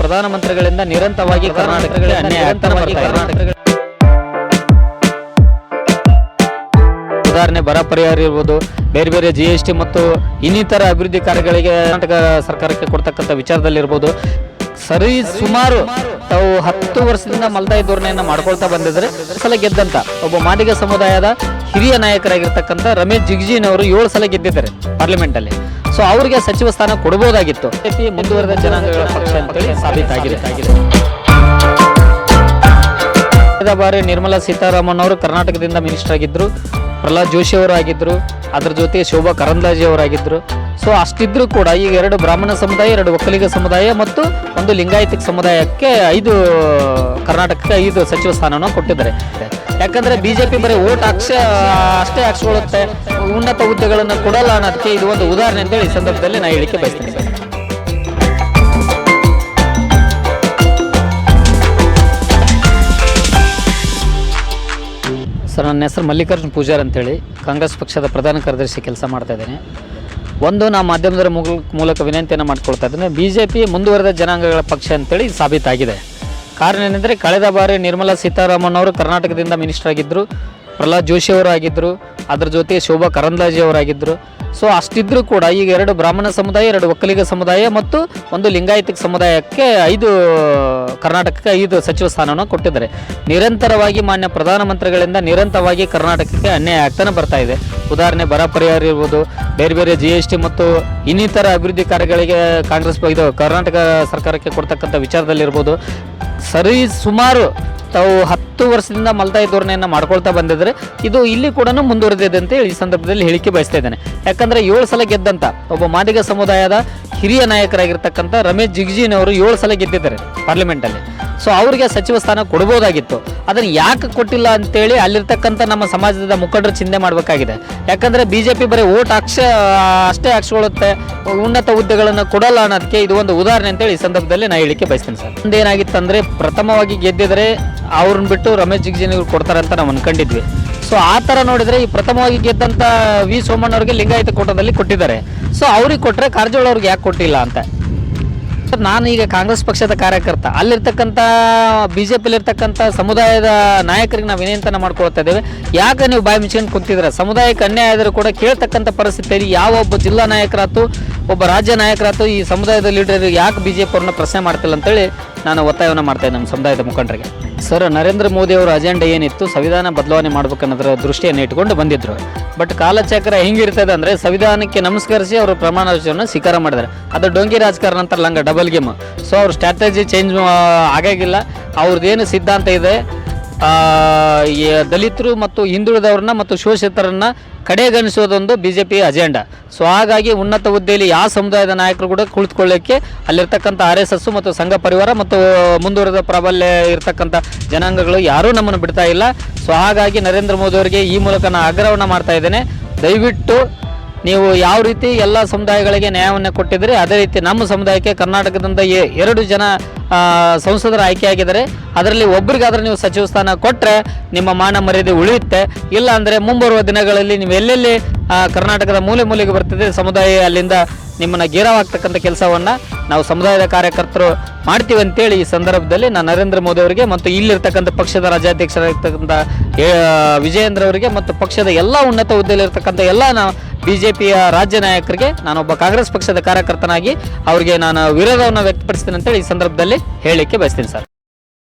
ಪ್ರಧಾನಮಂತ್ರಿಗಳಿಂದ ನಿರಂತರವಾಗಿ ಕರ್ನಾಟಕಗಳಿಗೆ. ಉದಾಹರಣೆ ಬರ ಪರಿಹಾರ ಇರ್ಬೋದು ಬೇರೆ ಬೇರೆ ಜಿ ಎಸ್ ಟಿ ಮತ್ತು ಇನ್ನಿತರ ಅಭಿವೃದ್ಧಿ ಕಾರ್ಯಗಳಿಗೆ ಕರ್ನಾಟಕ ಸರ್ಕಾರಕ್ಕೆ ಕೊಡ್ತಕ್ಕಂಥ ವಿಚಾರದಲ್ಲಿರ್ಬೋದು ಸರಿ ಸುಮಾರು ತಾವು ಹತ್ತು ವರ್ಷದಿಂದ ಮಲ್ತಾಯಿ ಧೋರಣೆಯನ್ನು ಮಾಡ್ಕೊಳ್ತಾ ಬಂದಿದ್ರೆ ಸಲ ಗೆದ್ದಂತ ಒಬ್ಬ ಮಾದಿಗ ಸಮುದಾಯದ ಹಿರಿಯ ನಾಯಕರಾಗಿರ್ತಕ್ಕಂಥ ರಮೇಶ್ ಜಿಗ್ಜಿನವರು ಏಳು ಸಲ ಗೆದ್ದಿದ್ದಾರೆ ಪಾರ್ಲಿಮೆಂಟ್ ಅಲ್ಲಿ. ಸೊ ಅವರಿಗೆ ಸಚಿವ ಸ್ಥಾನ ಕೊಡಬಹುದಾಗಿತ್ತು ಮುಂದುವರೆದ ಜನಾಂಗಗಳ ಪಕ್ಷ ಅಂತೇಳಿ ಸಾಬೀತಾಗಿದೆ. ಕಳೆದ ಬಾರಿ ನಿರ್ಮಲಾ ಸೀತಾರಾಮನ್ ಅವರು ಕರ್ನಾಟಕದಿಂದ ಮಿನಿಸ್ಟರ್ ಆಗಿದ್ರು. ಪ್ರಹ್ಲಾದ್ ಜೋಶಿ ಅವರು ಆಗಿದ್ರು. ಅದ್ರ ಜೊತೆ ಶೋಭಾ ಕರಂದ್ಲಾಜೆ ಅವರಾಗಿದ್ದರು ಸೊ ಅಷ್ಟಿದ್ರೂ ಕೂಡ ಈಗ ಎರಡು ಬ್ರಾಹ್ಮಣ ಸಮುದಾಯ ಎರಡು ಒಕ್ಕಲಿಗ ಸಮುದಾಯ ಮತ್ತು ಒಂದು ಲಿಂಗಾಯತಿಕ ಸಮುದಾಯಕ್ಕೆ ಐದು ಕರ್ನಾಟಕಕ್ಕೆ ಐದು ಸಚಿವ ಸ್ಥಾನವನ್ನು ಕೊಟ್ಟಿದ್ದಾರೆ. ಯಾಕಂದ್ರೆ ಬಿಜೆಪಿ ಬರೀ ಓಟ್ ಹಾಕ್ಸ ಅಷ್ಟೇ ಹಾಕ್ಸ್ಕೊಳ್ಳುತ್ತೆ. ಉನ್ನತ ಹುದ್ದೆಗಳನ್ನು ಕೊಡಲ್ಲ ಅನ್ನೋದಕ್ಕೆ ಇದು ಒಂದು ಉದಾಹರಣೆ ಅಂತೇಳಿ ಈ ಸಂದರ್ಭದಲ್ಲಿ ನಾನು ಹೇಳಿಕೆ ಬಯಸ್ತೀನಿ. ಸರ್ ಸರ್ ನನ್ನ ಹೆಸರು ಮಲ್ಲಿಕಾರ್ಜುನ್ ಪೂಜಾರ್ ಅಂತೇಳಿ. ಕಾಂಗ್ರೆಸ್ ಪಕ್ಷದ ಪ್ರಧಾನ ಕಾರ್ಯದರ್ಶಿ ಕೆಲಸ ಮಾಡ್ತಾ ಇದ್ದೇನೆ. ಒಂದು, ನಾ ಮಾಧ್ಯಮದ ಮೂಲಕ ವಿನಂತಿಯನ್ನು ಮಾಡ್ಕೊಳ್ತಾ ಇದ್ದೇನೆ. ಬಿ ಜೆ ಪಿ ಮುಂದುವರೆದ ಜನಾಂಗಗಳ ಪಕ್ಷ ಅಂತೇಳಿ ಸಾಬೀತಾಗಿದೆ. ಕಾರಣ ಏನಂದರೆ ಕಳೆದ ಬಾರಿ ನಿರ್ಮಲಾ ಸೀತಾರಾಮನ್ ಅವರು ಕರ್ನಾಟಕದಿಂದ ಮಿನಿಸ್ಟರ್ ಆಗಿದ್ದರು ಪ್ರಹ್ಲಾದ್ ಜೋಶಿ ಅವರು ಆಗಿದ್ದರು ಅದರ ಜೊತೆ ಶೋಭಾ ಕರಂದ್ಲಾಜೆ ಅವರಾಗಿದ್ದರು ಸೊ ಅಷ್ಟಿದ್ರೂ ಕೂಡ ಈಗ ಎರಡು ಬ್ರಾಹ್ಮಣ ಸಮುದಾಯ, ಎರಡು ಒಕ್ಕಲಿಗ ಸಮುದಾಯ ಮತ್ತು ಒಂದು ಲಿಂಗಾಯತಿಕ ಸಮುದಾಯಕ್ಕೆ ಐದು, ಕರ್ನಾಟಕಕ್ಕೆ ಐದು ಸಚಿವ ಸ್ಥಾನವನ್ನು ಕೊಟ್ಟಿದ್ದಾರೆ. ನಿರಂತರವಾಗಿ ಮಾನ್ಯ ಪ್ರಧಾನಮಂತ್ರಿಗಳಿಂದ ನಿರಂತರವಾಗಿ ಕರ್ನಾಟಕಕ್ಕೆ ಅನ್ಯಾಯ ಆಗ್ತಾನೆ ಬರ್ತಾ ಇದೆ. ಉದಾಹರಣೆ ಬರ ಪರಿಹಾರ ಇರ್ಬೋದು, ಬೇರೆ ಬೇರೆ ಜಿ ಎಸ್ ಟಿ ಮತ್ತು ಇನ್ನಿತರ ಅಭಿವೃದ್ಧಿ ಕಾರ್ಯಗಳಿಗೆ ಕಾಂಗ್ರೆಸ್ ಇದು ಕರ್ನಾಟಕ ಸರ್ಕಾರಕ್ಕೆ ಕೊಡ್ತಕ್ಕಂಥ ವಿಚಾರದಲ್ಲಿರ್ಬೋದು. ಸರಿ, ಸುಮಾರು ತಾವು ಹತ್ತು ವರ್ಷದಿಂದ ಮಲ್ತಾಯಿ ಧೋರಣೆಯನ್ನು ಮಾಡ್ಕೊಳ್ತಾ ಬಂದಿದ್ರೆ. ಇದು ಇಲ್ಲಿ ಕೂಡ ಮುಂದುವರೆದಿದೆ ಅಂತ ಈ ಸಂದರ್ಭದಲ್ಲಿ ಹೇಳಿಕೆ ಬಯಸ್ತಾ ಇದ್ದೇನೆ. ಯಾಕಂದ್ರೆ ಏಳು ಸಲ ಗೆದ್ದಂತ ಒಬ್ಬ ಮಾದಿಗ ಸಮುದಾಯದ ಹಿರಿಯ ನಾಯಕರಾಗಿರ್ತಕ್ಕಂಥ ರಮೇಶ್ ಜಿಗ್ಜಿನವರು ಏಳು ಸಲ ಗೆದ್ದಿದ್ದಾರೆ ಪಾರ್ಲಿಮೆಂಟ್ ಅಲ್ಲಿ ಸೊ ಅವರಿಗೆ ಸಚಿವ ಸ್ಥಾನ ಕೊಡ್ಬೋದಾಗಿತ್ತು. ಅದನ್ನು ಯಾಕೆ ಕೊಟ್ಟಿಲ್ಲ ಅಂತೇಳಿ ಅಲ್ಲಿರ್ತಕ್ಕಂಥ ನಮ್ಮ ಸಮಾಜದ ಮುಖಂಡರು ಚಿಂತೆ ಮಾಡಬೇಕಾಗಿದೆ. ಯಾಕಂದ್ರೆ ಬಿಜೆಪಿ ಬರೀ ಓಟ್ ಹಾಕ್ಸ ಅಷ್ಟೇ ಹಾಕ್ಸ್ಕೊಳ್ಳುತ್ತೆ ಉನ್ನತ ಹುದ್ದೆಗಳನ್ನು ಕೊಡಲ್ಲ ಅನ್ನೋದಕ್ಕೆ ಇದು ಒಂದು ಉದಾಹರಣೆ ಅಂತೇಳಿ ಈ ಸಂದರ್ಭದಲ್ಲಿ ನಾನು ಹೇಳಿಕೆ ಬಯಸ್ತೇನೆ ಸರ್. ಪ್ರಥಮವಾಗಿ ಗೆದ್ದಿದ್ರೆ ಅವ್ರನ್ನ ಬಿಟ್ಟು ರಮೇಶ್ ಜಿಗ್ಜಿನಿಗೆ ಕೊಡ್ತಾರೆ ಅಂತ ನಾವು ಅನ್ಕೊಂಡಿದ್ವಿ. ಸೊ ಆ ಥರ ನೋಡಿದ್ರೆ ಈ ಪ್ರಥಮವಾಗಿ ಗೆದ್ದಂಥ ವಿ ಸೋಮಣ್ಣವ್ರಿಗೆ ಲಿಂಗಾಯತ ಕೋಟದಲ್ಲಿ ಕೊಟ್ಟಿದ್ದಾರೆ. ಸೊ ಅವ್ರಿಗೆ ಕೊಟ್ಟರೆ ಕಾರಜೋಳ ಅವ್ರಿಗೆ ಯಾಕೆ ಕೊಟ್ಟಿಲ್ಲ ಅಂತ. ಸರ್, ನಾನು ಈಗ ಕಾಂಗ್ರೆಸ್ ಪಕ್ಷದ ಕಾರ್ಯಕರ್ತ. ಅಲ್ಲಿರ್ತಕ್ಕಂಥ ಬಿ ಜೆ ಪಿಲಿರ್ತಕ್ಕಂಥ ಸಮುದಾಯದ ನಾಯಕರಿಗೆ ನಾವು ವಿನಂತನ ಮಾಡ್ಕೊಳ್ತಾ ಇದ್ದೇವೆ. ಯಾಕೆ ನೀವು ಬಾಯಿ ಮುಚ್ಕೊಂಡು ಕುಂತಿದ್ರೆ ಸಮುದಾಯಕ್ಕೆ ಅನ್ಯಾಯ ಆದರೂ ಕೂಡ ಕೇಳ್ತಕ್ಕಂಥ ಪರಿಸ್ಥಿತಿಯಲ್ಲಿ ಯಾವ ಒಬ್ಬ ಜಿಲ್ಲಾ ನಾಯಕರಾತು ಒಬ್ಬ ರಾಜ್ಯ ನಾಯಕರಾತು ಈ ಸಮುದಾಯದ ಲೀಡರ್ ಯಾಕೆ ಬಿ ಜೆ ಪಿ ಅವ್ರನ್ನ ಪ್ರಶ್ನೆ ಮಾಡ್ತಿಲ್ಲ ಅಂತೇಳಿ ನಾನು ಒತ್ತಾಯವನ್ನು ಮಾಡ್ತಾ ಇದ್ದೆ ನಮ್ಮ ಸಮುದಾಯದ ಮುಖಂಡರಿಗೆ. ಸರ್, ನರೇಂದ್ರ ಮೋದಿ ಅವರ ಅಜೆಂಡ ಏನಿತ್ತು? ಸಂವಿಧಾನ ಬದಲಾವಣೆ ಮಾಡ್ಬೇಕನ್ನೋದ್ರ ದೃಷ್ಟಿಯನ್ನು ಇಟ್ಕೊಂಡು ಬಂದಿದ್ರು. ಬಟ್ ಕಾಲಚಕ್ರ ಹೆಂಗಿರ್ತದೆ ಅಂದರೆ ಸಂವಿಧಾನಕ್ಕೆ ನಮಸ್ಕರಿಸಿ ಅವರು ಪ್ರಮಾಣ ವಚನವನ್ನು ಸ್ವೀಕಾರ ಮಾಡಿದ್ದಾರೆ. ಅದು ಡೊಂಗಿ ರಾಜಕಾರಣ ಅಂತಾರಲ್ಲ ಹಂಗೆ ಡಬಲ್ ಗೇಮ್ ಸೊ ಅವ್ರ ಸ್ಟ್ರಾಟಜಿ ಚೇಂಜ್ ಆಗಾಗಿಲ್ಲ. ಅವ್ರದ್ದೇನು ಸಿದ್ಧಾಂತ ಇದೆ ದಲಿತರು ಮತ್ತು ಹಿಂದುಳಿದವ್ರನ್ನ ಮತ್ತು ಶೋಷಿತರನ್ನ ಕಡೆಗಣಿಸೋದೊಂದು B J P agenda. So ಹಾಗಾಗಿ ಉನ್ನತ ಹುದ್ದೆಯಲ್ಲಿ ಯಾವ ಸಮುದಾಯದ ನಾಯಕರು ಕೂಡ ಕುಳಿತುಕೊಳ್ಳೋಕ್ಕೆ ಅಲ್ಲಿರ್ತಕ್ಕಂಥ ಆರ್ ಎಸ್ ಮತ್ತು ಸಂಘ ಪರಿವಾರ ಮತ್ತು ಮುಂದುವರೆದ ಪ್ರಾಬಲ್ಯ ಇರತಕ್ಕಂಥ ಜನಾಂಗಗಳು ಯಾರೂ ನಮ್ಮನ್ನು ಬಿಡ್ತಾ ಇಲ್ಲ. ಸೊ ಹಾಗಾಗಿ ನರೇಂದ್ರ ಮೋದಿ ಅವರಿಗೆ ಈ ಮೂಲಕ ನಾನು ಆಗ್ರಹವನ್ನು ಮಾಡ್ತಾ ಇದ್ದೇನೆ. ದಯವಿಟ್ಟು ನೀವು ಯಾವ ರೀತಿ ಎಲ್ಲ ಸಮುದಾಯಗಳಿಗೆ ನ್ಯಾಯವನ್ನು ಕೊಟ್ಟಿದ್ರೆ ಅದೇ ರೀತಿ ನಮ್ಮ ಸಮುದಾಯಕ್ಕೆ ಕರ್ನಾಟಕದಿಂದ ಎರಡು ಜನ ಸಂಸದರ ಆಯ್ಕೆಯಾಗಿದ್ದಾರೆ. ಅದರಲ್ಲಿ ಒಬ್ಬರಿಗಾದ್ರೆ ನೀವು ಸಚಿವ ಸ್ಥಾನ ಕೊಟ್ಟರೆ ನಿಮ್ಮ ಮಾನ ಮರ್ಯಾದೆ ಉಳಿಯುತ್ತೆ. ಇಲ್ಲ ಅಂದರೆ ಮುಂಬರುವ ದಿನಗಳಲ್ಲಿ ನೀವು ಎಲ್ಲೆಲ್ಲಿ ಕರ್ನಾಟಕದ ಮೂಲೆ ಮೂಲೆಗೆ ಬರ್ತಿದೆ, ಸಮುದಾಯ ಅಲ್ಲಿಂದ ನಿಮ್ಮನ್ನು ಗೇರವಾಗ್ತಕ್ಕಂಥ ಕೆಲಸವನ್ನು ನಾವು ಸಮುದಾಯದ ಕಾರ್ಯಕರ್ತರು ಮಾಡ್ತೀವಿ ಅಂತೇಳಿ ಈ ಸಂದರ್ಭದಲ್ಲಿ ನಾನು ನರೇಂದ್ರ ಮೋದಿ ಅವರಿಗೆ ಮತ್ತು ಇಲ್ಲಿರ್ತಕ್ಕಂಥ ಪಕ್ಷದ ರಾಜ್ಯಾಧ್ಯಕ್ಷರಾಗಿರ್ತಕ್ಕಂಥ ವಿಜಯೇಂದ್ರ ಅವರಿಗೆ ಮತ್ತು ಪಕ್ಷದ ಎಲ್ಲ ಉನ್ನತ ಹುದ್ದೆಯಲ್ಲಿರ್ತಕ್ಕಂಥ ಎಲ್ಲ ನಾವು ಬಿ ಜೆ ಪಿಯ ರಾಜ್ಯ ನಾಯಕರಿಗೆ ನಾನೊಬ್ಬ ಕಾಂಗ್ರೆಸ್ ಪಕ್ಷದ ಕಾರ್ಯಕರ್ತನಾಗಿ ಅವರಿಗೆ ನಾನು ವಿರೋಧವನ್ನು ವ್ಯಕ್ತಪಡಿಸ್ತೇನೆ ಅಂತೇಳಿ ಈ ಸಂದರ್ಭದಲ್ಲಿ ಹೇಳಲಿಕ್ಕೆ ಬಯಸ್ತೀನಿ ಸರ್.